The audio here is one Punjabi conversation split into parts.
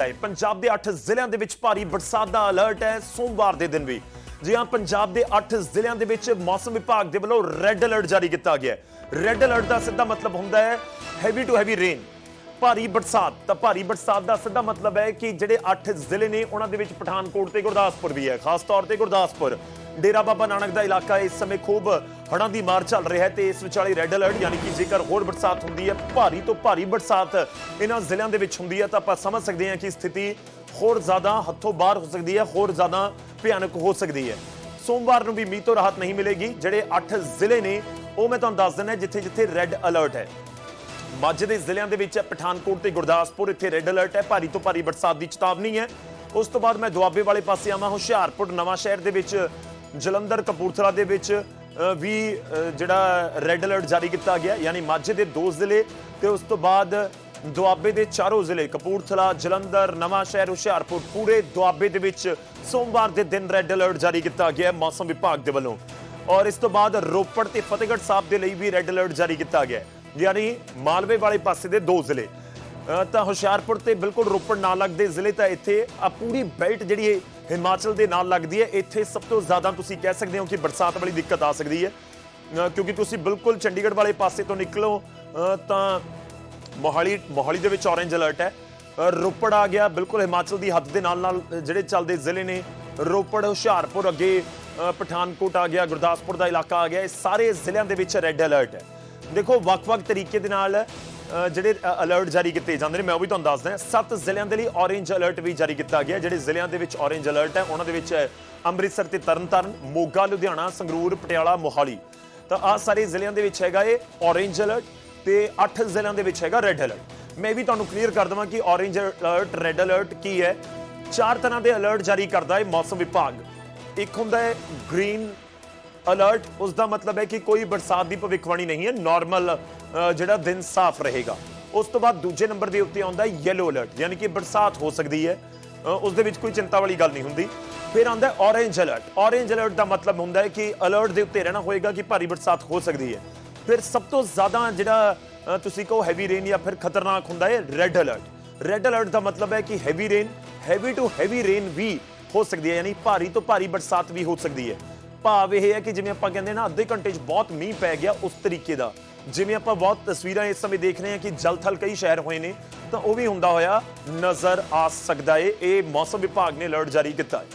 ਪੰਜਾਬ ਦੇ 8 ਜ਼ਿਲ੍ਹਿਆਂ ਦੇ ਵਿੱਚ ਭਾਰੀ ਬਰਸਾਤ ਦਾ ਅਲਰਟ ਹੈ। ਸੋਮਵਾਰ ਦੇ ਦਿਨ ਵੀ। ਜੀ ਹਾਂ, ਪੰਜਾਬ ਦੇ 8 ਜ਼ਿਲ੍ਹਿਆਂ ਦੇ ਵਿੱਚ ਮੌਸਮ ਵਿਭਾਗ ਦੇ ਵੱਲੋਂ ਰੈੱਡ ਅਲਰਟ ਜਾਰੀ ਕੀਤਾ ਗਿਆ ਹੈ। ਰੈੱਡ ਅਲਰਟ ਦਾ ਸਿੱਧਾ ਮਤਲਬ ਹੁੰਦਾ ਹੈ ਹੈਵੀ ਟੂ ਹੈਵੀ ਰੇਨ ਭਾਰੀ ਬਰਸਾਤ। ਤਾਂ ਭਾਰੀ ਬਰਸਾਤ ਦਾ ਸਿੱਧਾ ਮਤਲਬ ਹੈ ਕਿ ਜਿਹੜੇ 8 ਜ਼ਿਲ੍ਹੇ ਨੇ, ਉਹਨਾਂ ਦੇ ਵਿੱਚ ਪਠਾਨਕੋਟ ਤੇ ਗੁਰਦਾਸਪੁਰ ਵੀ ਹੈ। ਖਾਸ ਤੌਰ ਤੇ ਗੁਰਦਾਸਪੁਰ। ਡੇਰਾ ਬਾਬਾ ਨਾਨਕ ਦਾ ਇਲਾਕਾ ਇਸ ਸਮੇਂ ਖੂਬ ਹੜ੍ਹਾਂ ਦੀ ਮਾਰ ਚੱਲ ਰਿਹਾ ਹੈ ਤੇ ਇਸ ਵਿਚਾਲੇ ਰੈੱਡ ਅਲਰਟ ਯਾਨੀ ਕਿ ਜੇਕਰ ਹੋਰ ਬਰਸਾਤ ਹੁੰਦੀ ਹੈ, ਭਾਰੀ ਤੋਂ ਭਾਰੀ ਬਰਸਾਤ ਇਹਨਾਂ ਜ਼ਿਲ੍ਹਿਆਂ ਦੇ ਵਿੱਚ ਹੁੰਦੀ ਹੈ, ਤਾਂ ਆਪਾਂ ਸਮਝ ਸਕਦੇ ਹਾਂ ਕਿ ਸਥਿਤੀ ਹੋਰ ਜ਼ਿਆਦਾ ਹੱਥੋਂ ਬਾਹਰ ਹੋ ਸਕਦੀ ਹੈ, ਹੋਰ ਜ਼ਿਆਦਾ ਭਿਆਨਕ ਹੋ ਸਕਦੀ ਹੈ। ਸੋਮਵਾਰ ਨੂੰ ਵੀ ਮੀਂਹ ਤੋਂ ਰਾਹਤ ਨਹੀਂ ਮਿਲੇਗੀ, ਜਿਹੜੇ 8 ਜ਼ਿਲ੍ਹੇ ਨੇ ਉਹ ਮੈਂ ਤੁਹਾਨੂੰ ਦੱਸ ਦਿੰਦਾ ਜਿੱਥੇ ਜਿੱਥੇ ਰੈੱਡ ਅਲਰਟ ਹੈ। ਮਾਝੇ ਦੇ ਜ਼ਿਲ੍ਹਿਆਂ ਦੇ ਵਿੱਚ ਪਠਾਨਕੋਟ ਤੇ ਗੁਰਦਾਸਪੁਰ, ਇੱਥੇ ਰੈੱਡ ਅਲਰਟ ਹੈ, ਭਾਰੀ ਤੋਂ ਭਾਰੀ ਬਰਸਾਤ ਦੀ ਚੇਤਾਵਨੀ ਹੈ। ਉਸ ਤੋਂ ਬਾਅਦ ਮੈਂ ਦੁਆਬੇ ਵਾਲੇ ਪਾਸੇ ਆਵਾਂ, ਹੁਸ਼ਿਆਰਪੁਰ ਨਵਾਂ ਸ਼ਹਿਰ ਦੇ ਵਿੱਚ ਜਲੰਧਰ ਕਪੂਰਥਲਾ ਦੇ ਵਿੱਚ ਵੀ ਜਿਹੜਾ ਰੈੱਡ ਅਲਰਟ ਜਾਰੀ ਕੀਤਾ ਗਿਆ, ਯਾਨੀ ਮਾਝੇ ਦੇ ਦੋ ਜ਼ਿਲ੍ਹੇ ਤੇ ਉਸ ਤੋਂ ਬਾਅਦ ਦੁਆਬੇ ਦੇ ਚਾਰੋਂ ਜ਼ਿਲ੍ਹੇ, ਕਪੂਰਥਲਾ, ਜਲੰਧਰ, ਨਵਾਂ ਸ਼ਹਿਰ, ਹੁਸ਼ਿਆਰਪੁਰ, ਪੂਰੇ ਦੁਆਬੇ ਦੇ ਵਿੱਚ ਸੋਮਵਾਰ ਦੇ ਦਿਨ ਰੈੱਡ ਅਲਰਟ ਜਾਰੀ ਕੀਤਾ ਗਿਆ ਮੌਸਮ ਵਿਭਾਗ ਦੇ ਵੱਲੋਂ। ਔਰ ਇਸ ਤੋਂ ਬਾਅਦ ਰੋਪੜ ਤੇ ਫਤਿਹਗੜ੍ਹ ਸਾਹਿਬ ਦੇ ਲਈ ਵੀ ਰੈੱਡ ਅਲਰਟ ਜਾਰੀ ਕੀਤਾ ਗਿਆ ਯਾਨੀ ਮਾਲਵੇ ਵਾਲੇ ਪਾਸੇ ਦੇ ਦੋ ਜ਼ਿਲ੍ਹੇ। ਤਾਂ ਹੁਸ਼ਿਆਰਪੁਰ ਤੇ ਬਿਲਕੁਲ ਰੋਪੜ ਨਾਲ ਲੱਗਦੇ ਜ਼ਿਲ੍ਹੇ ਤਾਂ ਇੱਥੇ ਆ ਪੂਰੀ ਬੈਲਟ ਜਿਹੜੀ ਹੈ ਹਿਮਾਚਲ ਦੇ ਨਾਲ ਲੱਗਦੀ ਹੈ। ਇੱਥੇ ਸਭ ਤੋਂ ਜ਼ਿਆਦਾ ਤੁਸੀਂ ਕਹਿ ਸਕਦੇ ਹੋ ਕਿ ਬਰਸਾਤ ਵਾਲੀ ਦਿੱਕਤ ਆ ਸਕਦੀ ਹੈ। ਕਿਉਂਕਿ ਤੁਸੀਂ ਬਿਲਕੁਲ ਚੰਡੀਗੜ੍ਹ ਵਾਲੇ ਪਾਸੇ ਤੋਂ ਨਿਕਲੋ ਤਾਂ ਮੋਹਾਲੀ ਮੋਹਾਲੀ ਦੇ ਵਿੱਚ ਔਰੇਂਜ ਅਲਰਟ ਹੈ। ਰੋਪੜ ਆ ਗਿਆ। ਬਿਲਕੁਲ ਹਿਮਾਚਲ ਦੀ ਹੱਦ ਦੇ ਨਾਲ ਨਾਲ ਜਿਹੜੇ ਚੱਲਦੇ ਜ਼ਿਲ੍ਹੇ ਨੇ, ਰੋਪੜ, ਹੁਸ਼ਿਆਰਪੁਰ ਅੱਗੇ ਪਠਾਨਕੋਟ ਆ ਗਿਆ, ਗੁਰਦਾਸਪੁਰ ਦਾ ਇਲਾਕਾ ਆ ਗਿਆ। ਇਹ ਸਾਰੇ ਜ਼ਿਲ੍ਹਿਆਂ ਦੇ ਵਿੱਚ ਰੈੱਡ ਅਲਰਟ ਹੈ। ਦੇਖੋ, ਵੱਖ-ਵੱਖ ਤਰੀਕੇ ਦੇ ਨਾਲ ਜਿਹੜੇ ਅਲਰਟ ਜਾਰੀ ਕੀਤੇ ਜਾਂਦੇ ਨੇ, ਮੈਂ ਉਹ ਵੀ ਤੁਹਾਨੂੰ ਦੱਸਦਾ ਸੱਤ ਜ਼ਿਲ੍ਹਿਆਂ ਦੇ ਲਈ ਔਰੇਂਜ ਅਲਰਟ ਵੀ ਜਾਰੀ ਕੀਤਾ ਗਿਆ। ਜਿਹੜੇ ਜ਼ਿਲ੍ਹਿਆਂ ਦੇ ਵਿੱਚ ਔਰੇਂਜ ਅਲਰਟ ਹੈ, ਉਹਨਾਂ ਦੇ ਵਿੱਚ ਹੈ ਅੰਮ੍ਰਿਤਸਰ ਤੇ ਤਰਨਤਾਰਨ, ਮੋਗਾ, ਲੁਧਿਆਣਾ, ਸੰਗਰੂਰ, ਪਟਿਆਲਾ, ਮੋਹਾਲੀ। ਤਾਂ ਆ ਸਾਰੇ ਜ਼ਿਲ੍ਹਿਆਂ ਦੇ ਵਿੱਚ ਹੈਗਾ ਇਹ ਔਰੇਂਜ ਅਲਰਟ ਤੇ 8 ਜ਼ਿਲ੍ਹਿਆਂ ਦੇ ਵਿੱਚ ਹੈਗਾ ਰੈੱਡ ਅਲਰਟ ਮੈਂ ਵੀ ਤੁਹਾਨੂੰ ਕਲੀਅਰ ਕਰ ਦਵਾਂ ਕਿ ਔਰੇਂਜ ਅਲਰਟ ਰੈੱਡ ਅਲਰਟ ਕੀ ਹੈ? ਚਾਰ ਤਰ੍ਹਾਂ ਦੇ ਅਲਰਟ ਜਾਰੀ ਕਰਦਾ ਹੈ ਮੌਸਮ ਵਿਭਾਗ। ਇੱਕ ਹੁੰਦਾ ਹੈ ਗ੍ਰੀਨ ਅਲਰਟ ਉਸ ਦਾ ਮਤਲਬ ਹੈ ਕਿ ਕੋਈ ਬਰਸਾਤ ਦੀ ਭਵਿੱਖਬਾਣੀ ਨਹੀਂ ਹੈ ਨਾਰਮਲ ਜਿਹੜਾ ਦਿਨ ਸਾਫ਼ ਰਹੇਗਾ। ਉਸ ਤੋਂ ਬਾਅਦ ਦੂਜੇ ਨੰਬਰ ਦੇ ਉੱਤੇ ਆਉਂਦਾ ਹੈ ਯੈਲੋ ਅਲਰਟ ਯਾਨੀ ਕਿ ਬਰਸਾਤ ਹੋ ਸਕਦੀ ਹੈ। ਉਸ ਦੇ ਵਿੱਚ ਕੋਈ ਚਿੰਤਾ ਵਾਲੀ ਗੱਲ ਨਹੀਂ ਹੁੰਦੀ। ਫਿਰ ਆਉਂਦਾ ਹੈ ਔਰੇਂਜ ਅਲਰਟ ਔਰੇਂਜ ਅਲਰਟ ਦਾ ਮਤਲਬ ਹੁੰਦਾ ਹੈ ਕਿ ਅਲਰਟ ਦੇ ਉੱਤੇ ਰਹਿਣਾ ਹੋਏਗਾ ਕਿ ਭਾਰੀ ਬਰਸਾਤ ਹੋ ਸਕਦੀ ਹੈ। ਫਿਰ ਸਭ ਤੋਂ ਜ਼ਿਆਦਾ ਜਿਹੜਾ ਤੁਸੀਂ ਕਹੋ ਹੈਵੀ ਰੇਨ ਜਾਂ ਫਿਰ ਖਤਰਨਾਕ ਹੁੰਦਾ ਹੈ ਰੈੱਡ ਅਲਰਟ ਰੈੱਡ ਅਲਰਟ ਦਾ ਮਤਲਬ ਹੈ ਕਿ heavy rain heavy to heavy rain ਵੀ ਹੋ ਸਕਦੀ ਹੈ, ਯਾਨੀ ਭਾਰੀ ਤੋਂ ਭਾਰੀ ਬਰਸਾਤ ਵੀ ਹੋ ਸਕਦੀ ਹੈ। ਭਾਵ ਇਹ ਹੈ ਕਿ ਜਿਵੇਂ ਆਪਾਂ ਕਹਿੰਦੇ ਨਾ, ਅੱਧੇ ਘੰਟੇ 'ਚ ਬਹੁਤ ਮੀਂਹ ਪੈ ਗਿਆ ਉਸ ਤਰੀਕੇ ਦਾ। ਜਿਵੇਂ ਆਪਾਂ ਬਹੁਤ ਤਸਵੀਰਾਂ ਇਸ ਸਮੇਂ ਦੇਖ ਰਹੇ ਹਾਂ ਕਿ ਜਲਥਲ ਕਈ ਸ਼ਹਿਰ ਹੋਏ ਨੇ, ਤਾਂ ਉਹ ਵੀ ਹੁੰਦਾ ਹੋਇਆ ਨਜ਼ਰ ਆ ਸਕਦਾ ਏ। ਇਹ ਮੌਸਮ ਵਿਭਾਗ ਨੇ ਅਲਰਟ ਜਾਰੀ ਕੀਤਾ ਹੈ।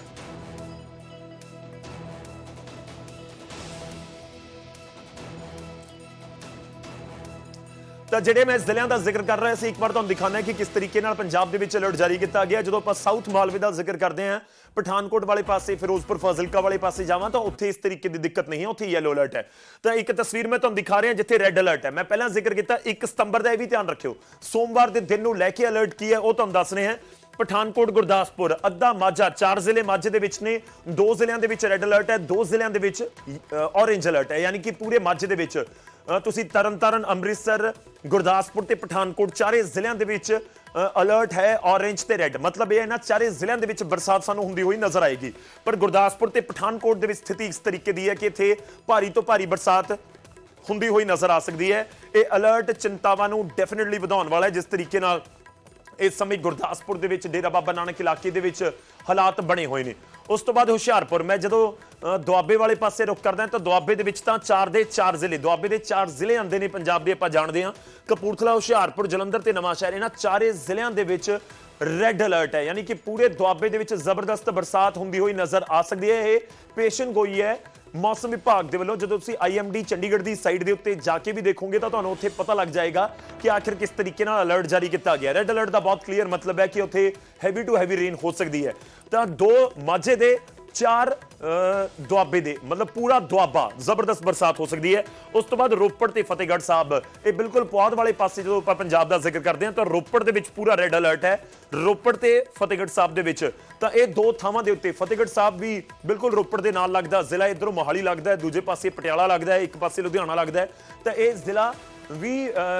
ਤਾਂ ਜਿਹੜੇ ਮੈਂ ਜ਼ਿਲ੍ਹਿਆਂ ਦਾ ਜ਼ਿਕਰ ਕਰ ਰਿਹਾ ਸੀ, ਇੱਕ ਵਾਰ ਤੁਹਾਨੂੰ ਦਿਖਾਣਾ ਹੈ ਕਿ ਕਿਸ ਤਰੀਕੇ ਨਾਲ ਪੰਜਾਬ ਦੇ ਵਿੱਚ ਅਲਰਟ ਜਾਰੀ ਕੀਤਾ ਗਿਆ। ਜਦੋਂ ਆਪਾਂ ਸਾਊਥ ਮਾਲਵੇ ਦਾ ਜ਼ਿਕਰ ਕਰਦੇ ਹਾਂ, ਪਠਾਨਕੋਟ ਵਾਲੇ ਪਾਸੇ, ਫਿਰੋਜ਼ਪੁਰ, ਫਾਜ਼ਿਲਕਾ ਵਾਲੇ ਪਾਸੇ ਜਾਵਾਂ ਤਾਂ ਉੱਥੇ ਇਸ ਤਰੀਕੇ ਦੀ ਦਿੱਕਤ ਨਹੀਂ ਹੈ, ਉੱਥੇ ਯੈਲੋ ਅਲਰਟ ਹੈ। ਤਾਂ ਇੱਕ ਤਸਵੀਰ ਮੈਂ ਤੁਹਾਨੂੰ ਦਿਖਾ ਰਿਹਾ ਜਿੱਥੇ ਰੈੱਡ ਅਲਰਟ ਹੈ। ਮੈਂ ਪਹਿਲਾਂ ਜ਼ਿਕਰ ਕੀਤਾ 1 ਸਤੰਬਰ ਦਾ ਇਹ ਵੀ ਧਿਆਨ ਰੱਖਿਓ। ਸੋਮਵਾਰ ਦੇ ਦਿਨ ਨੂੰ ਲੈ ਕੇ ਅਲਰਟ ਕੀ ਹੈ, ਉਹ ਤੁਹਾਨੂੰ ਦੱਸ ਰਹੇ ਹਾਂ। ਪਠਾਨਕੋਟ, ਗੁਰਦਾਸਪੁਰ, ਅੱਧਾ ਮਾਝਾ, ਚਾਰ ਜ਼ਿਲ੍ਹੇ ਮਾਝੇ ਦੇ ਵਿੱਚ ਨੇ, ਦੋ ਜ਼ਿਲ੍ਹਿਆਂ ਦੇ ਵਿੱਚ ਰੈੱਡ ਅਲਰਟ ਹੈ, ਦੋ ਜ਼ਿਲ੍ਹਿਆਂ ਦੇ ਵਿੱਚ ਔਰੇਂਜ ਅਲਰਟ ਹੈ। ਯਾਨੀ ਕਿ ਪੂਰੇ ਮਾਝੇ ਦੇ ਵਿੱਚ ਤੁਸੀਂ ਤਰਨਤਾਰਨ, ਅੰਮ੍ਰਿਤਸਰ, ਗੁਰਦਾਸਪੁਰ ਤੇ ਪਠਾਨਕੋਟ ਚਾਰੇ ਜ਼ਿਲ੍ਹਿਆਂ ਦੇ ਵਿੱਚ ਅਲਰਟ ਹੈ ਔਰੇਂਜ ਤੇ ਰੈੱਡ ਮਤਲਬ ਇਹ ਹੈ ਨਾ, ਚਾਰੇ ਜ਼ਿਲ੍ਹਿਆਂ ਦੇ ਵਿੱਚ ਬਰਸਾਤ ਸਾਨੂੰ ਹੁੰਦੀ ਹੋਈ ਨਜ਼ਰ ਆਏਗੀ। ਪਰ ਗੁਰਦਾਸਪੁਰ ਤੇ ਪਠਾਨਕੋਟ ਦੇ ਵਿੱਚ ਸਥਿਤੀ ਇਸ ਤਰੀਕੇ ਦੀ ਹੈ ਕਿ ਇੱਥੇ ਭਾਰੀ ਤੋਂ ਭਾਰੀ ਬਰਸਾਤ ਹੁੰਦੀ ਹੋਈ ਨਜ਼ਰ ਆ ਸਕਦੀ ਹੈ। ਇਹ ਅਲਰਟ ਚਿੰਤਾਵਾਂ ਨੂੰ ਡੈਫੀਨਿਟਲੀ ਵਧਾਉਣ ਵਾਲਾ ਹੈ, ਜਿਸ ਤਰੀਕੇ ਨਾਲ ਇਸ ਸਮੇਂ ਗੁਰਦਾਸਪੁਰ ਦੇ ਵਿੱਚ, ਡੇਰਾ ਬਾਬਾ ਨਾਨਕ ਇਲਾਕੇ ਦੇ ਵਿੱਚ ਹਾਲਾਤ ਬਣੇ ਹੋਏ ਨੇ। ਉਸ ਤੋਂ ਬਾਅਦ ਹੁਸ਼ਿਆਰਪੁਰ, ਮੈਂ ਜਦੋਂ ਦੁਆਬੇ ਵਾਲੇ ਪਾਸੇ ਰੁਕ ਕਰਦਾ ਤਾਂ ਦੁਆਬੇ ਦੇ ਵਿੱਚ ਤਾਂ ਚਾਰ ਦੇ ਚਾਰ ਜ਼ਿਲ੍ਹੇ, ਦੁਆਬੇ ਦੇ ਚਾਰ ਜ਼ਿਲ੍ਹੇ ਆਉਂਦੇ ਨੇ ਪੰਜਾਬ ਦੇ ਆਪਾਂ ਜਾਣਦੇ ਹਾਂ। ਕਪੂਰਥਲਾ, ਹੁਸ਼ਿਆਰਪੁਰ, ਜਲੰਧਰ ਤੇ ਨਵਾਂਸ਼ਹਿਰ ਇਹਨਾਂ ਚਾਰੇ ਜ਼ਿਲ੍ਹਿਆਂ ਦੇ ਵਿੱਚ ਰੈੱਡ ਅਲਰਟ ਹੈ। ਯਾਨੀ ਕਿ ਪੂਰੇ ਦੁਆਬੇ ਦੇ ਵਿੱਚ ਜ਼ਬਰਦਸਤ ਬਰਸਾਤ ਹੁੰਦੀ ਹੋਈ ਨਜ਼ਰ ਆ ਸਕਦੀ ਹੈ। ਇਹ ਪੇਸ਼ਨ ਗੋਈ ਹੈ। ਮੌਸਮ ਵਿਭਾਗ ਦੇ ਵੱਲੋਂ ਜਦੋਂ ਤੁਸੀਂ ਆਈਐਮਡੀ ਚੰਡੀਗੜ੍ਹ ਦੀ ਸਾਈਟ ਦੇ ਉੱਤੇ ਜਾ ਕੇ ਵੀ ਦੇਖੋਗੇ ਤਾਂ ਤੁਹਾਨੂੰ ਉੱਥੇ ਪਤਾ ਲੱਗ ਜਾਏਗਾ ਕਿ ਆਖਿਰ ਕਿਸ ਤਰੀਕੇ ਨਾਲ ਅਲਰਟ ਜਾਰੀ ਕੀਤਾ ਗਿਆ। ਰੈੱਡ ਅਲਰਟ ਦਾ ਬਹੁਤ ਕਲੀਅਰ ਮਤਲਬ ਹੈ ਕਿ ਉੱਥੇ ਹੈਵੀ ਟੂ ਹੈਵੀ ਰੇਨ ਹੋ ਸਕਦੀ ਹੈ। ਤਾਂ ਦੋ ਮਾਝੇ ਦੇ ਚਾਰ ਦੁਆਬੇ ਦੇ, ਮਤਲਬ ਪੂਰਾ ਦੁਆਬਾ, ਜ਼ਬਰਦਸਤ ਬਰਸਾਤ ਹੋ ਸਕਦੀ ਹੈ। ਉਸ ਤੋਂ ਬਾਅਦ ਰੋਪੜ ਤੇ ਫਤਿਹਗੜ੍ਹ ਸਾਹਿਬ, ਇਹ ਬਿਲਕੁਲ ਪੌਦ ਵਾਲੇ ਪਾਸੇ ਜਦੋਂ ਆਪਾਂ ਪੰਜਾਬ ਦਾ ਜ਼ਿਕਰ ਕਰਦੇ ਹਾਂ, ਤਾਂ ਰੋਪੜ ਦੇ ਵਿੱਚ ਪੂਰਾ ਰੈੱਡ ਅਲਰਟ ਹੈ। ਰੋਪੜ ਤੇ ਫਤਿਹਗੜ੍ਹ ਸਾਹਿਬ ਦੇ ਵਿੱਚ, ਤਾਂ ਇਹ ਦੋ ਥਾਵਾਂ ਦੇ ਉੱਤੇ, ਫਤਿਹਗੜ੍ਹ ਸਾਹਿਬ ਵੀ ਬਿਲਕੁਲ ਰੋਪੜ ਦੇ ਨਾਲ ਲੱਗਦਾ, ਜ਼ਿਲ੍ਹਾ ਇਧਰੋਂ ਮੋਹਾਲੀ ਲੱਗਦਾ ਹੈ, ਦੂਜੇ ਪਾਸੇ ਪਟਿਆਲਾ ਲੱਗਦਾ ਹੈ, ਇੱਕ ਪਾਸੇ ਲੁਧਿਆਣਾ ਲੱਗਦਾ ਹੈ। ਤਾਂ ਇਹ ਜ਼ਿਲ੍ਹਾ ਵੀ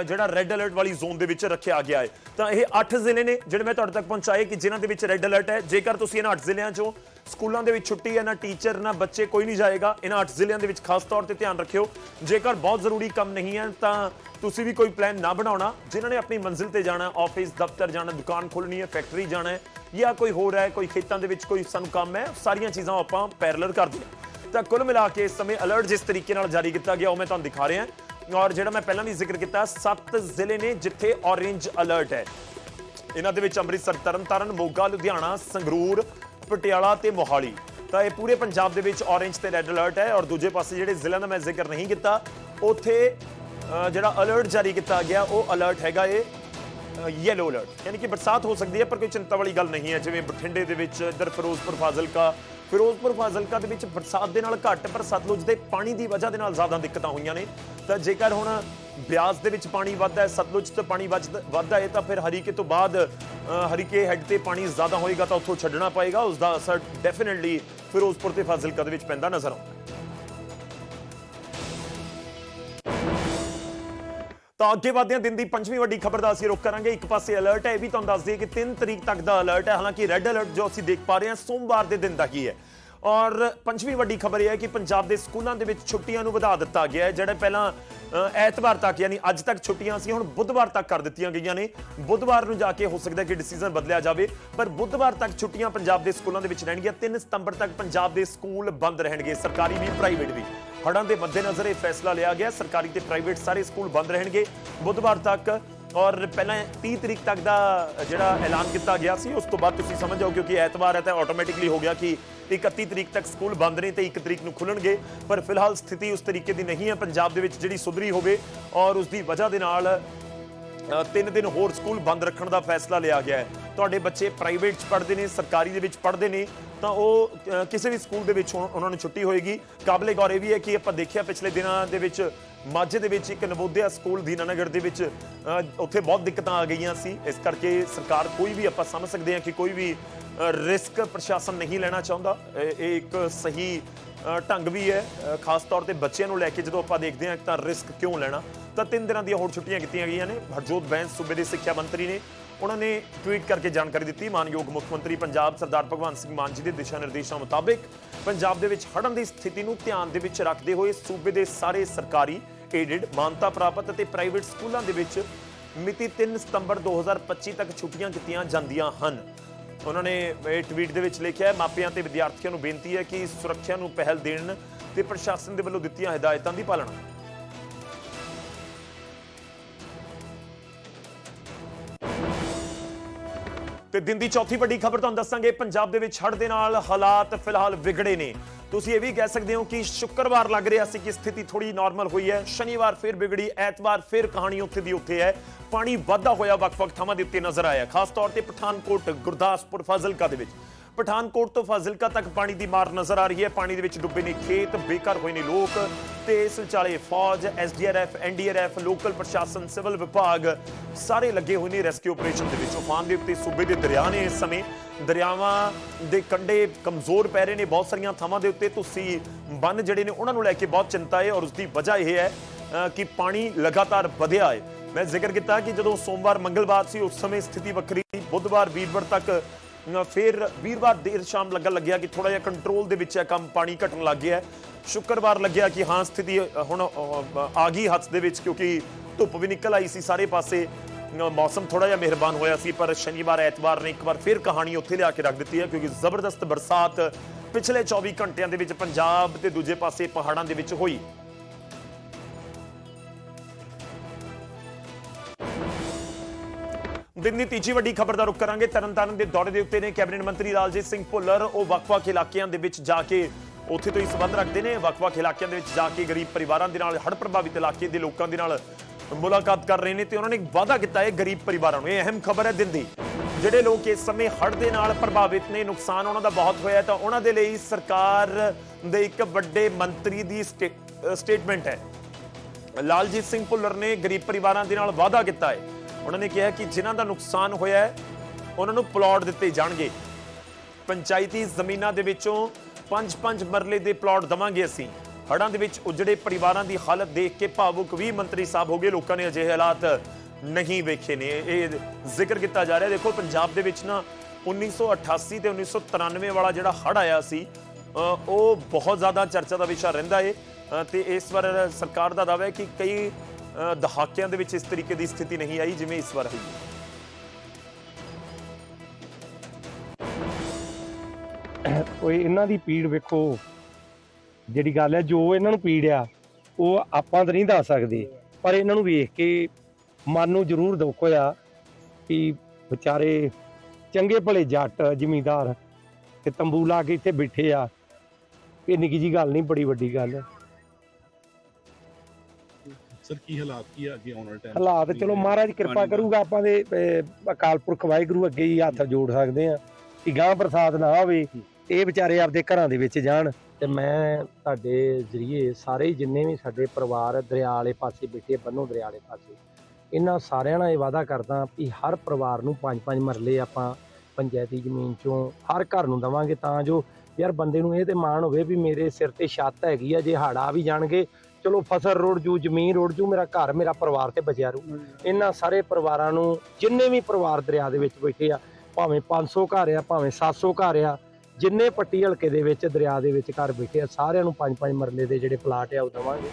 ਜਿਹੜਾ ਰੈੱਡ ਅਲਰਟ ਵਾਲੀ ਜ਼ੋਨ ਦੇ ਵਿੱਚ ਰੱਖਿਆ ਗਿਆ ਹੈ। ਤਾਂ ਇਹ 8 ਜ਼ਿਲ੍ਹੇ ਨੇ, ਜਿਹੜੇ ਮੈਂ ਤੁਹਾਡੇ ਤੱਕ ਪਹੁੰਚਾਏ ਕਿ ਜਿਨ੍ਹਾਂ ਦੇ ਵਿੱਚ ਰੈੱਡ ਅਲਰਟ ਹੈ। ਜੇਕਰ ਤੁਸੀਂ ਇਹਨਾਂ 8 ਜ਼ਿਲ੍ਹਿਆਂ 'ਚੋਂ ਸਕੂਲਾਂ ਦੇ ਵਿੱਚ ਛੁੱਟੀ ਹੈ, ਨਾ ਟੀਚਰ, ਨਾ ਬੱਚੇ, ਕੋਈ ਨਹੀਂ ਜਾਏਗਾ। ਇਹਨਾਂ 8 ਜ਼ਿਲ੍ਹਿਆਂ ਦੇ ਵਿੱਚ ਖਾਸ ਤੌਰ ਤੇ ਧਿਆਨ ਰੱਖਿਓ। ਜੇਕਰ ਬਹੁਤ ਜ਼ਰੂਰੀ ਕੰਮ ਨਹੀਂ ਹੈ, ਤਾਂ ਤੁਸੀਂ ਵੀ ਕੋਈ ਪਲਾਨ ਨਾ ਬਣਾਉਣਾ। ਜਿਨ੍ਹਾਂ ਨੇ ਆਪਣੀ ਮੰਜ਼ਿਲ ਤੇ ਜਾਣਾ ਆਫਿਸ ਦਫ਼ਤਰ ਜਾਣਾ, ਦੁਕਾਨ ਖੋਲਣੀ ਹੈ ਫੈਕਟਰੀ ਜਾਣਾ ਹੈ, ਜਾਂ ਕੋਈ ਹੋਰ ਹੈ, ਕੋਈ ਖੇਤਾਂ ਦੇ ਵਿੱਚ ਕੋਈ ਸਾਨੂੰ ਕੰਮ ਹੈ, ਸਾਰੀਆਂ ਚੀਜ਼ਾਂ ਆਪਾਂ ਪੈਰਲਲ ਕਰਦੇ ਹਾਂ ਤਾਂ ਕੁੱਲ ਮਿਲਾ ਕੇ ਇਸ ਸਮੇਂ ਅਲਰਟ ਜਿਸ ਤਰੀਕੇ ਨਾਲ ਜਾਰੀ ਕੀਤਾ ਗਿਆ, ਉਹ ਮੈਂ ਤੁਹਾਨੂੰ ਦਿਖਾ ਰਿਹਾ ਔਰ ਜਿਹੜਾ ਮੈਂ ਪਹਿਲਾਂ ਵੀ ਜ਼ਿਕਰ ਕੀਤਾ, ਸੱਤ ਜ਼ਿਲ੍ਹੇ ਨੇ ਜਿੱਥੇ ਔਰੇਂਜ ਅਲਰਟ ਹੈ। ਇਹਨਾਂ ਦੇ ਵਿੱਚ ਅੰਮ੍ਰਿਤਸਰ, ਤਰਨਤਾਰਨ, ਮੋਗਾ, ਲੁਧਿਆਣਾ, ਸੰਗਰੂਰ ਪਟਿਆਲਾ ਤੇ ਮੋਹਾਲੀ। ਤਾਂ ਇਹ ਪੂਰੇ ਪੰਜਾਬ ਦੇ ਵਿੱਚ ਔਰੇਂਜ ਤੇ ਰੈੱਡ ਅਲਰਟ ਹੈ ਔਰ ਦੂਜੇ ਪਾਸੇ ਜਿਹੜੇ ਜ਼ਿਲ੍ਹਿਆਂ ਦਾ ਮੈਂ ਜ਼ਿਕਰ ਨਹੀਂ ਕੀਤਾ, ਉੱਥੇ ਜਿਹੜਾ ਅਲਰਟ ਜਾਰੀ ਕੀਤਾ ਗਿਆ, ਉਹ ਅਲਰਟ ਹੈਗਾ ਇਹ ਯੈਲੋ ਅਲਰਟ ਯਾਨੀ ਕਿ ਬਰਸਾਤ ਹੋ ਸਕਦੀ ਹੈ ਪਰ ਕੋਈ ਚਿੰਤਾ ਵਾਲੀ ਗੱਲ ਨਹੀਂ ਹੈ, ਜਿਵੇਂ ਬਠਿੰਡੇ ਦੇ ਵਿੱਚ ਇੱਧਰ ਫਿਰੋਜ਼ਪੁਰ ਫਾਜ਼ਿਲਕਾ। ਫਿਰੋਜ਼ਪੁਰ ਫਾਜ਼ਿਲਕਾ ਦੇ ਵਿੱਚ ਬਰਸਾਤ ਦੇ ਨਾਲ ਘੱਟ, ਪਰ ਸਤਲੁਜ ਦੇ ਪਾਣੀ ਦੀ ਵਜ੍ਹਾ ਦੇ ਨਾਲ ਜ਼ਿਆਦਾ ਦਿੱਕਤਾਂ ਹੋਈਆਂ ਨੇ। ਤਾਂ ਜੇਕਰ ਹੁਣ ਬਿਆਸ ਦੇ ਵਿੱਚ ਪਾਣੀ ਵੱਧਦਾ ਹੈ, ਸਤਲੁਜ ਤੇ ਪਾਣੀ ਵੱਧ- ਵੱਧਦਾ ਹੈ, ਤਾਂ ਫਿਰ ਹਰੀਕੇ ਤੋਂ ਬਾਅਦ ਹਰੀਕੇ ਹੈੱਡ ਤੇ ਪਾਣੀ ਜ਼ਿਆਦਾ ਹੋਏਗਾ ਤਾਂ ਉੱਥੋਂ ਛੱਡਣਾ ਪਏਗਾ। ਉਸ ਦਾ ਅਸਰ ਡੈਫੀਨਿਟਲੀ ਫਿਰੋਜ਼ਪੁਰ ਤੇ ਫਾਜ਼ਿਲਕਾ ਦੇ ਵਿੱਚ ਪੈਂਦਾ ਨਜ਼ਰ ਆਉਂਦਾ ਤਾਂ ਅੱਗੇ ਵਧਦੇ ਹਾਂ, ਦਿਨ ਦੀ ਪੰਜਵੀਂ ਵੱਡੀ ਖਬਰ ਦਾ ਅਸੀਂ ਰੁਕ ਕਰਾਂਗੇ। ਇੱਕ ਪਾਸੇ ਅਲਰਟ ਹੈ, ਇਹ ਵੀ ਤੁਹਾਨੂੰ ਦੱਸ ਦਈਏ ਕਿ 3 ਤਰੀਕ ਤੱਕ ਦਾ ਅਲਰਟ ਹੈ। ਹਾਲਾਂਕਿ ਰੈੱਡ ਅਲਰਟ ਜੋ ਅਸੀਂ ਦੇਖ ਪਾ ਰਹੇ ਹਾਂ, ਸੋਮਵਾਰ ਦੇ ਦਿਨ ਦਾ ਹੀ ਹੈ। ਔਰ ਪੰਜਵੀਂ ਵੱਡੀ ਖਬਰ ਇਹ ਹੈ ਕਿ ਪੰਜਾਬ ਦੇ ਸਕੂਲਾਂ ਦੇ ਵਿੱਚ ਛੁੱਟੀਆਂ ਨੂੰ ਵਧਾ ਦਿੱਤਾ ਗਿਆ ਹੈ, ਜਿਹੜੇ ਪਹਿਲਾਂ ਐਤਵਾਰ ਤੱਕ, ਯਾਨੀ ਅੱਜ ਤੱਕ ਛੁੱਟੀਆਂ ਸੀ, ਹੁਣ ਬੁੱਧਵਾਰ ਤੱਕ ਕਰ ਦਿੱਤੀਆਂ ਗਈਆਂ ਨੇ। ਬੁੱਧਵਾਰ ਨੂੰ ਜਾ ਕੇ ਹੋ ਸਕਦਾ ਕਿ ਡਿਸੀਜਨ ਬਦਲਿਆ ਜਾਵੇ, ਪਰ ਬੁੱਧਵਾਰ ਤੱਕ ਛੁੱਟੀਆਂ ਪੰਜਾਬ ਦੇ ਸਕੂਲਾਂ ਦੇ ਵਿੱਚ ਰਹਿਣਗੀਆਂ। 3 ਸਤੰਬਰ ਤੱਕ ਪੰਜਾਬ ਦੇ ਸਕੂਲ ਬੰਦ ਰਹਿਣਗੇ, ਸਰਕਾਰੀ ਵੀ ਪ੍ਰਾਈਵੇਟ ਵੀ। ਹੜ੍ਹਾਂ ਦੇ ਮੱਦੇਨਜ਼ਰ ਇਹ ਫੈਸਲਾ ਲਿਆ ਗਿਆ, ਸਰਕਾਰੀ ਤੇ ਪ੍ਰਾਈਵੇਟ ਸਾਰੇ ਸਕੂਲ ਬੰਦ ਰਹਿਣਗੇ। ਬੁੱਧਵਾਰ ਤੱਕ ਔਰ ਪਹਿਲਾਂ 30 ਤਰੀਕ ਤੱਕ ਦਾ ਜਿਹੜਾ ਐਲਾਨ ਕੀਤਾ ਗਿਆ ਸੀ, ਉਸ ਤੋਂ ਬਾਅਦ ਤੁਸੀਂ ਸਮਝ ਜਾਓ ਕਿਉਂਕਿ ਐਤਵਾਰ ਹੈ ਤਾਂ ਆਟੋਮੈਟਿਕਲੀ ਹੋ ਗਿਆ ਕਿ 31 ਤਰੀਕ ਤੱਕ ਸਕੂਲ ਬੰਦ ਨੇ ਤੇ 1 ਤਰੀਕ ਨੂੰ ਖੁੱਲਣਗੇ। ਪਰ ਫਿਲਹਾਲ ਸਥਿਤੀ ਉਸ ਤਰੀਕੇ ਦੀ ਨਹੀਂ ਹੈ ਪੰਜਾਬ ਦੇ ਵਿੱਚ ਜਿਹੜੀ ਸੁਧਰੀ ਹੋਵੇ ਔਰ ਉਸ ਦੀ ਵਜ੍ਹਾ ਦੇ ਨਾਲ ਤਿੰਨ ਦਿਨ ਹੋਰ ਸਕੂਲ ਬੰਦ ਰੱਖਣ ਦਾ ਫੈਸਲਾ ਲਿਆ ਗਿਆ ਹੈ। ਤੁਹਾਡੇ ਬੱਚੇ ਪ੍ਰਾਈਵੇਟ 'ਚ ਪੜ੍ਹਦੇ ਨੇ, ਸਰਕਾਰੀ ਦੇ ਵਿੱਚ ਪੜ੍ਹਦੇ ਨੇ, ਤਾਂ ਉਹ ਕਿਸੇ ਵੀ ਸਕੂਲ ਦੇ ਵਿੱਚ ਹੁਣ ਉਹਨਾਂ ਨੂੰ ਛੁੱਟੀ ਹੋਏਗੀ। ਕਾਬਲੇ ਗੌਰ ਇਹ ਵੀ ਹੈ ਕਿ ਆਪਾਂ ਦੇਖਿਆ ਪਿਛਲੇ ਦਿਨਾਂ ਦੇ ਵਿੱਚ ਮਾਝੇ ਦੇ ਵਿੱਚ ਇੱਕ ਨਵੋਦਿਆ ਸਕੂਲ ਦੀਨਾਨਗਰ ਦੇ ਵਿੱਚ ਉੱਥੇ ਬਹੁਤ ਦਿੱਕਤਾਂ ਆ ਗਈਆਂ ਸੀ। ਇਸ ਕਰਕੇ ਸਰਕਾਰ ਕੋਈ ਵੀ ਆਪਾਂ ਸਮਝ ਸਕਦੇ ਹਾਂ ਕਿ ਕੋਈ ਵੀ ਰਿਸਕ ਪ੍ਰਸ਼ਾਸਨ ਨਹੀਂ ਲੈਣਾ ਚਾਹੁੰਦਾ। ਇਹ ਇੱਕ ਸਹੀ ਢੰਗ ਵੀ ਹੈ। ਖਾਸ ਤੌਰ ਤੇ ਬੱਚਿਆਂ ਨੂੰ ਲੈ ਕੇ ਜਦੋਂ ਆਪਾਂ ਦੇਖਦੇ ਹਾਂ ਤਾਂ ਰਿਸਕ ਕਿਉਂ ਲੈਣਾ, ਤਾਂ ਤਿੰਨ ਦਿਨਾਂ ਦੀਆਂ ਹੋਰ ਛੁੱਟੀਆਂ ਕੀਤੀਆਂ ਗਈਆਂ ਨੇ। ਹਰਜੋਤ ਬੈਂਸ ਸੂਬੇ ਦੇ ਸਿੱਖਿਆ ਮੰਤਰੀ ਨੇ ਉਹਨਾਂ ਨੇ ਟਵੀਟ ਕਰਕੇ ਜਾਣਕਾਰੀ ਦਿੱਤੀ। ਮਾਨਯੋਗ ਮੁੱਖ ਮੰਤਰੀ ਪੰਜਾਬ ਸਰਦਾਰ ਭਗਵੰਤ ਸਿੰਘ ਮਾਨ ਜੀ ਦੇ ਦਿਸ਼ਾ ਨਿਰਦੇਸ਼ਾਂ ਮੁਤਾਬਿਕ ਪੰਜਾਬ ਦੇ ਵਿੱਚ ਹੜ੍ਹਾਂ ਦੀ ਸਥਿਤੀ ਨੂੰ ਧਿਆਨ ਦੇ ਵਿੱਚ ਰੱਖਦੇ ਹੋਏ ਸੂਬੇ ਦੇ ਸਾਰੇ ਸਰਕਾਰੀ ਏਡਡ ਮਾਨਤਾ ਪ੍ਰਾਪਤ ਅਤੇ ਪ੍ਰਾਈਵੇਟ ਸਕੂਲਾਂ ਦੇ ਵਿੱਚ ਮਿਤੀ 3 ਸਤੰਬਰ 2025 ਤੱਕ ਛੁੱਟੀਆਂ ਕੀਤੀਆਂ ਜਾਂਦੀਆਂ ਹਨ। ਉਹਨਾਂ ਨੇ ਟਵੀਟ ਦੇ ਵਿੱਚ ਲਿਖਿਆ ਹੈ, ਮਾਪਿਆਂ ਤੇ ਵਿਦਿਆਰਥੀਆਂ ਨੂੰ ਬੇਨਤੀ ਹੈ ਕਿ ਸੁਰੱਖਿਆ ਨੂੰ ਪਹਿਲ ਦੇਣ ਤੇ ਪ੍ਰਸ਼ਾਸਨ ਦੇ ਵੱਲੋਂ ਦਿੱਤੀਆਂ ਹਦਾਇਤਾਂ ਦੀ ਪਾਲਣਾ। ਤੇ ਦਿਨ ਦੀ ਚੌਥੀ ਵੱਡੀ ਖਬਰ ਤੁਹਾਨੂੰ ਦੱਸਾਂਗੇ। ਪੰਜਾਬ ਦੇ ਵਿੱਚ ਹੜ੍ਹ ਦੇ ਨਾਲ ਹਾਲਾਤ ਫਿਲਹਾਲ ਵਿਗੜੇ ਨੇ। ਤੁਸੀਂ ਇਹ ਵੀ ਕਹਿ ਸਕਦੇ ਹੋ ਕਿ ਸ਼ੁੱਕਰਵਾਰ ਲੱਗ ਰਿਹਾ ਸੀ ਕਿ ਸਥਿਤੀ ਥੋੜੀ ਨਾਰਮਲ ਹੋਈ ਹੈ। ਸ਼ਨੀਵਾਰ ਫਿਰ ਵਿਗੜੀ, ਐਤਵਾਰ ਫਿਰ ਕਹਾਣੀ ਉੱਥੇ ਦੀ ਉੱਥੇ ਹੈ। ਪਾਣੀ ਵਾਧਾ ਹੋਇਆ, ਵੱਖ-ਵੱਖ ਥਾਵਾਂ ਦੇ ਉੱਤੇ ਨਜ਼ਰ ਆਇਆ। ਖਾਸ ਤੌਰ ਤੇ ਪਠਾਨਕੋਟ, ਗੁਰਦਾਸਪੁਰ, ਫਾਜ਼ਿਲਕਾ ਦੇ ਵਿੱਚ। ਪਠਾਨਕੋਟ ਤੋਂ ਫਾਜ਼ਿਲਕਾ ਤੱਕ ਪਾਣੀ ਦੀ ਮਾਰ ਨਜ਼ਰ ਆ ਰਹੀ ਹੈ। ਪਾਣੀ ਦੇ ਵਿੱਚ ਡੁੱਬੇ ਨੇ ਖੇਤ, ਬੇਘਰ ਹੋਏ ਨੇ ਲੋਕ ਤੇ ਇਸ ਵਿਚਾਲੇ ਫੌਜ ਐਸਡੀਆਰਐਫ ਐਨਡੀਆਰਐਫ ਲੋਕਲ ਪ੍ਰਸ਼ਾਸਨ, ਸਿਵਲ ਵਿਭਾਗ ਸਾਰੇ ਲੱਗੇ ਹੋਏ ਨੇ ਰੈਸਕਿਊ ਆਪਰੇਸ਼ਨ ਦੇ ਵਿੱਚ। ਉਫਾਨ ਦੇ ਉੱਤੇ ਸੂਬੇ ਦੇ ਦਰਿਆ ਨੇ ਇਸ ਸਮੇਂ। ਦਰਿਆਵਾਂ ਦੇ ਕੰਢੇ ਕਮਜ਼ੋਰ ਪੈ ਰਹੇ ਨੇ ਬਹੁਤ ਸਾਰੀਆਂ ਥਾਵਾਂ ਦੇ ਉੱਤੇ। ਤੁਸੀਂ ਬੰਨ ਜਿਹੜੇ ਨੇ ਉਹਨਾਂ ਨੂੰ ਲੈ ਕੇ ਬਹੁਤ ਚਿੰਤਾ ਹੈ ਔਰ ਉਸ ਦੀ ਵਜ੍ਹਾ ਇਹ ਹੈ ਕਿ ਪਾਣੀ ਲਗਾਤਾਰ ਵਧਿਆ ਹੈ। ਮੈਂ ਜ਼ਿਕਰ ਕੀਤਾ ਕਿ ਜਦੋਂ ਸੋਮਵਾਰ ਮੰਗਲਵਾਰ ਸੀ, ਉਸ ਸਮੇਂ ਸਥਿਤੀ ਵੱਖਰੀ ਸੀ। ਬੁੱਧਵਾਰ, ਵੀਰਵਾਰ ਤੱਕ ਫਿਰ ਵੀਰਵਾਰ ਦੇਰ ਸ਼ਾਮ ਲੱਗਣ ਲੱਗਿਆ ਕਿ ਥੋੜਾ ਜਿਹਾ ਕੰਟਰੋਲ ਦੇ ਵਿੱਚ ਹੈ ਕੰਮ ਪਾਣੀ ਘਟਣ ਲੱਗ ਗਿਆ ਸ਼ੁੱਕਰਵਾਰ ਲੱਗਿਆ ਕਿ ਹਾਂ, ਸਥਿਤੀ ਹੁਣ ਆ ਗਈ ਹੱਥ ਦੇ ਵਿੱਚ ਕਿਉਂਕਿ ਧੁੱਪ ਵੀ ਨਿਕਲ ਆਈ ਸੀ ਸਾਰੇ ਪਾਸੇ। ਮੌਸਮ ਥੋੜਾ ਜਿਹਾ ਮਿਹਰਬਾਨ ਹੋਇਆ ਸੀ, ਪਰ ਸ਼ਨੀਵਾਰ, ਐਤਵਾਰ ਨੇ ਇੱਕ ਵਾਰ ਫਿਰ ਕਹਾਣੀ ਉੱਥੇ ਲਿਆ ਕੇ ਰੱਖ ਦਿੱਤੀ ਹੈ ਕਿਉਂਕਿ ਜ਼ਬਰਦਸਤ ਬਰਸਾਤ ਪਿਛਲੇ 24 ਘੰਟਿਆਂ ਦੇ ਵਿੱਚ ਪੰਜਾਬ ਤੇ ਦੂਜੇ ਪਾਸੇ ਪਹਾੜਾਂ ਦੇ ਵਿੱਚ ਹੋਈ। ਦਿਨ ਦੀ ਤੀਜੀ ਵੱਡੀ ਖਬਰ ਦਾ ਰੁਕ ਕਰਾਂਗੇ। ਤਰਨਤਾਰਨ ਦੇ ਦੌਰੇ ਦੇ ਉੱਤੇ ਨੇ ਕੈਬਨਿਟ ਮੰਤਰੀ ਲਾਲਜੀਤ ਸਿੰਘ ਭੁੱਲਰ ਉਹ ਵੱਖ-ਵੱਖ ਇਲਾਕਿਆਂ ਦੇ ਵਿੱਚ ਜਾ ਕੇ ਉੱਥੇ ਤੋਂ ਹੀ ਸੰਬੰਧ ਰੱਖਦੇ ਨੇ। ਵੱਖ-ਵੱਖ ਇਲਾਕਿਆਂ ਦੇ ਵਿੱਚ ਜਾ ਕੇ ਗਰੀਬ ਪਰਿਵਾਰਾਂ ਦੇ ਨਾਲ ਹੜ੍ਹ ਪ੍ਰਭਾਵਿਤ ਇਲਾਕੇ ਦੇ ਲੋਕਾਂ ਦੇ ਨਾਲ ਮੁਲਾਕਾਤ ਕਰ ਰਹੇ ਨੇ ਤੇ ਉਹਨਾਂ ਨੇ ਇੱਕ ਵਾਅਦਾ ਕੀਤਾ ਹੈ ਗਰੀਬ ਪਰਿਵਾਰਾਂ ਨੂੰ। ਇਹ ਅਹਿਮ ਖਬਰ ਹੈ ਦਿਨ ਦੀ। ਜਿਹੜੇ ਲੋਕ ਇਸ ਸਮੇਂ ਹੜ੍ਹ ਦੇ ਨਾਲ ਪ੍ਰਭਾਵਿਤ ਨੇ, ਨੁਕਸਾਨ ਉਹਨਾਂ ਦਾ ਬਹੁਤ ਹੋਇਆ ਤਾਂ ਉਹਨਾਂ ਦੇ ਲਈ ਸਰਕਾਰ ਦੇ ਇੱਕ ਵੱਡੇ ਮੰਤਰੀ ਦੀ ਸਟੇਟਮੈਂਟ ਹੈ। ਲਾਲਜੀਤ ਸਿੰਘ ਭੁੱਲਰ ਨੇ ਗਰੀਬ ਪਰਿਵਾਰਾਂ ਦੇ ਨਾਲ ਵਾਅਦਾ ਕੀਤਾ ਹੈ। ਉਹਨਾਂ ਨੇ ਕਿਹਾ ਕਿ ਜਿਨ੍ਹਾਂ ਦਾ ਨੁਕਸਾਨ ਹੋਇਆ ਹੈ ਉਹਨਾਂ ਨੂੰ ਪਲਾਟ ਦਿੱਤੇ ਜਾਣਗੇ। ਪੰਚਾਇਤੀ ਜ਼ਮੀਨਾਂ ਦੇ ਵਿੱਚੋਂ 5-5 ਮਰਲੇ ਦੇ ਪਲਾਟ ਦਵਾਂਗੇ ਅਸੀਂ। ਹੜ੍ਹਾਂ ਦੇ ਵਿੱਚ ਉਜੜੇ ਪਰਿਵਾਰਾਂ ਦੀ ਹਾਲਤ ਦੇਖ ਕੇ ਭਾਵੁਕ ਵੀ ਮੰਤਰੀ ਸਾਹਿਬ ਹੋ ਗਏ। ਲੋਕਾਂ ਨੇ ਅਜਿਹੇ ਹਾਲਾਤ ਨਹੀਂ ਵੇਖੇ ਨੇ। ਇਹ ਜ਼ਿਕਰ ਕੀਤਾ ਜਾ ਰਿਹਾ। ਦੇਖੋ ਪੰਜਾਬ ਦੇ ਵਿੱਚ ਨਾ 1988 ਤੇ 1993 ਵਾਲਾ ਜਿਹੜਾ ਹੜ੍ਹ ਆਇਆ ਸੀ ਉਹ ਬਹੁਤ ਜ਼ਿਆਦਾ ਚਰਚਾ ਦਾ ਵਿਸ਼ਾ ਰਹਿੰਦਾ ਏ। ਅ, ਤੇ ਇਸ ਵਾਰ ਸਰਕਾਰ ਦਾ ਦਾਅਵਾ ਹੈ ਕਿ ਕਈ ਦਹਾਕਿਆਂ ਦੇ ਵਿੱਚ ਇਸ ਤਰੀਕੇ ਦੀ ਸਥਿਤੀ ਨਹੀਂ ਆਈ ਜਿਵੇਂ ਇਸ ਵਾਰ ਆਈ ਕੋਈ ਇਹਨਾਂ ਦੀ ਪੀੜ ਵੇਖੋ। ਜਿਹੜੀ ਗੱਲ ਹੈ, ਜੋ ਇਹਨਾਂ ਨੂੰ ਪੀੜ ਆ, ਉਹ ਆਪਾਂ ਤਾਂ ਨਹੀਂ ਦੱਸ ਸਕਦੇ। ਪਰ ਇਹਨਾਂ ਨੂੰ ਵੇਖ ਕੇ ਮਨ ਨੂੰ ਜ਼ਰੂਰ ਦੁੱਖ ਹੋਇਆ ਕਿ ਵਿਚਾਰੇ ਚੰਗੇ ਭਲੇ ਜੱਟ, ਜ਼ਿਮੀਂਦਾਰ ਤੇ ਤੰਬੂ ਲਾ ਕੇ ਇੱਥੇ ਬੈਠੇ ਆ। ਇਹ ਨਿੱਕੀ ਜੀ ਗੱਲ ਨਹੀਂ, ਬੜੀ ਵੱਡੀ ਗੱਲ। ਹੈ ਸਰ ਕੀ ਹਾਲਾਤ ਕੀ ਆ ਅੱਗੇ ਆਉਣ ਵਾਲੇ ਟਾਈਮ ਹਾਲਾਤ ਚਲੋ ਮਹਾਰਾਜ ਕਿਰਪਾ ਕਰੂਗਾ ਆਪਾਂ ਦੇ ਅਕਾਲ ਪੁਰਖ ਵਾਹਿਗੁਰੂ ਅੱਗੇ ਹੀ ਹੱਥ ਜੋੜ ਸਕਦੇ ਆ ਕਿ ਗਾਂ ਪ੍ਰਸਾਦ ਨਾ ਆਵੇ ਇਹ ਵਿਚਾਰੇ ਆਪਦੇ ਘਰਾਂ ਦੇ ਵਿੱਚ ਜਾਣ। ਤੇ ਮੈਂ ਤੁਹਾਡੇ ਜ਼ਰੀਏ ਸਾਰੇ ਜਿੰਨੇ ਵੀ ਸਾਡੇ ਪਰਿਵਾਰ ਦਰਿਆ ਵਾਲੇ ਪਾਸੇ ਬੈਠੇ ਬੰਨੋ ਦਰਿਆ ਵਾਲੇ ਪਾਸੇ ਇਹਨਾਂ ਸਾਰਿਆਂ ਨਾਲ ਇਹ ਵਾਅਦਾ ਕਰਦਾ ਕਿ ਹਰ ਪਰਿਵਾਰ ਨੂੰ ਪੰਜ ਪੰਜ ਮਰਲੇ ਆਪਾਂ ਪੰਚਾਇਤੀ ਜ਼ਮੀਨ ਚੋਂ ਹਰ ਘਰ ਨੂੰ ਦਵਾਂਗੇ ਤਾਂ ਜੋ ਯਾਰ ਬੰਦੇ ਨੂੰ ਇਹ ਤੇ ਮਾਣ ਹੋਵੇ ਵੀ ਮੇਰੇ ਸਿਰ ਤੇ ਛੱਤ ਹੈਗੀ ਆ ਜੇ ਹਾੜਾ ਵੀ ਜਾਣਗੇ ਚਲੋ ਫਸਲ ਰੁੜ ਜੂ ਜ਼ਮੀਨ ਰੁੜ ਜੂ ਮੇਰਾ ਘਰ ਮੇਰਾ ਪਰਿਵਾਰ ਤੇ ਬਚਿਆ ਰਹੂ। ਇਹਨਾਂ ਸਾਰੇ ਪਰਿਵਾਰਾਂ ਨੂੰ ਜਿੰਨੇ ਵੀ ਪਰਿਵਾਰ ਦਰਿਆ ਦੇ ਵਿੱਚ ਬੈਠੇ ਆ ਭਾਵੇਂ 500 ਘਰ ਆ ਭਾਵੇਂ 700 ਘਰ ਆ ਜਿੰਨੇ ਪੱਟੀ ਹਲਕੇ ਦੇ ਵਿੱਚ ਦਰਿਆ ਦੇ ਵਿੱਚ ਘਰ ਬੈਠੇ ਆ ਸਾਰਿਆਂ ਨੂੰ ਪੰਜ ਪੰਜ ਮਰਲੇ ਦੇ ਜਿਹੜੇ ਪਲਾਟ ਆ ਉਹ ਦਵਾਂਗੇ।